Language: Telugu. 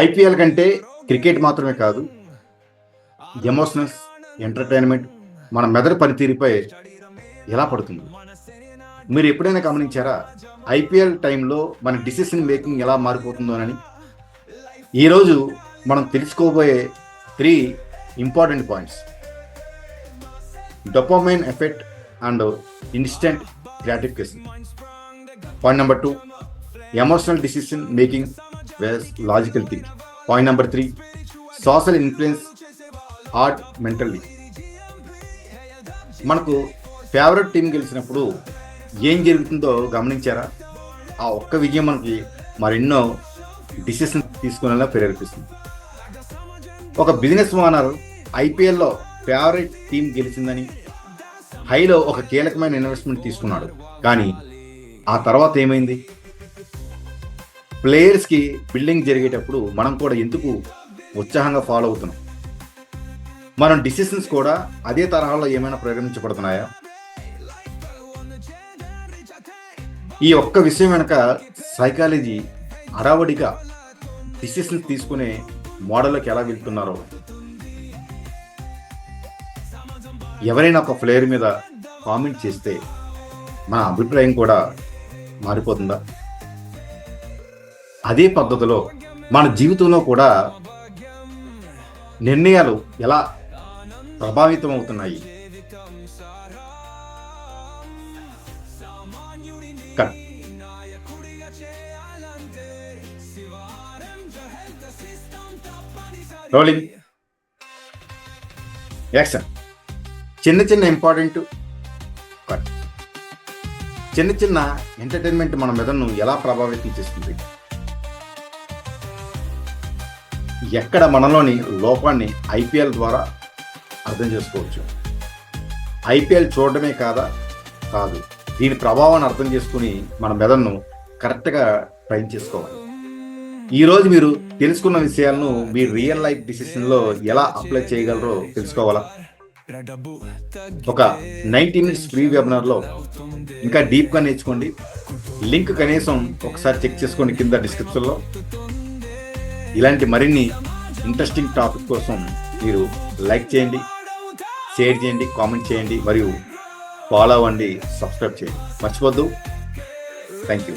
ఐపీఎల్ కంటే క్రికెట్ మాత్రమే కాదు ఎమోషనల్స్ ఎంటర్టైన్మెంట్ మన మెదడు పనితీరుపై ఎలా పడుతుంది? మీరు ఎప్పుడైనా గమనించారా ఐపీఎల్ టైంలో మన డిసిషన్ మేకింగ్ ఎలా మారిపోతుందోనని ఈరోజు మనం తెలుసుకోబోయే three important points. Dopamine effect and instant gratification. Point number two emotional decision making logical think point number three social influence heart mentally మనకు ఫేవరెట్ టీం గెలిచినప్పుడు ఏం జరుగుతుందో గమనించారా? ఆ ఒక్క విజయం మనకి మరెన్నో డిసిషన్ తీసుకునేలా ప్రేరేపిస్తుంది. ఒక బిజినెస్ ఓనర్ ఐపీఎల్లో ఫేవరెట్ టీం గెలిచిందని హైలో ఒక కీలకమైన ఇన్వెస్ట్మెంట్ తీసుకున్నాడు. కానీ ఆ తర్వాత ఏమైంది? ప్లేయర్స్కి బిల్డింగ్ జరిగేటప్పుడు మనం కూడా ఎందుకు ఉత్సాహంగా ఫాలో అవుతున్నాం? మనం డిసిషన్స్ కూడా అదే తరహాలో ఏమైనా ప్రేరేపించబడుతున్నాయా ఈ ఒక్క విషయం వెనక సైకాలజీ అడావడిగా డిసిషన్స్ తీసుకునే మోడల్లోకి ఎలా వెళ్తున్నారో? ఎవరైనా ఒక ప్లేయర్ మీద కామెంట్ చేస్తే మన అభిప్రాయం కూడా మారిపోతుందా? అదే పద్ధతిలో మన జీవితంలో కూడా నిర్ణయాలు ఎలా ప్రభావితం అవుతున్నాయి రోలింగ్ యాక్షన్ చిన్న చిన్న ఇంపార్టెంట్ కట్ చిన్న చిన్న ఎంటర్టైన్మెంట్ మన మెదడును ఎలా ప్రభావితం చేస్తుంది? ఎక్కడ మనలోని లోపాన్ని ఐపీఎల్ ద్వారా అర్థం చేసుకోవచ్చు. ఐపీఎల్ చూడడమే కాదా? కాదు. దీని ప్రభావాన్ని అర్థం చేసుకుని మన మెదడును కరెక్ట్గా ట్రైన్ చేసుకోవాలి. ఈరోజు మీరు తెలుసుకున్న విషయాలను మీ రియల్ లైఫ్ డిసిషన్లో ఎలా అప్లై చేయగలరో తెలుసుకోవాలా? ఒక నైన్టీ మినిట్స్ ఫ్రీ వెబినార్లో ఇంకా డీప్గా నేర్చుకోండి. లింక్ కనీసం ఒకసారి చెక్ చేసుకోండి కింద డిస్క్రిప్షన్లో. ఇలాంటి మరిన్ని ఇంట్రెస్టింగ్ టాపిక్ కోసం మీరు లైక్ చేయండి షేర్ చేయండి కామెంట్ చేయండి మరియు ఫాలో అవ్వండి సబ్స్క్రైబ్ చేయండి. మర్చిపోద్దు. Thank you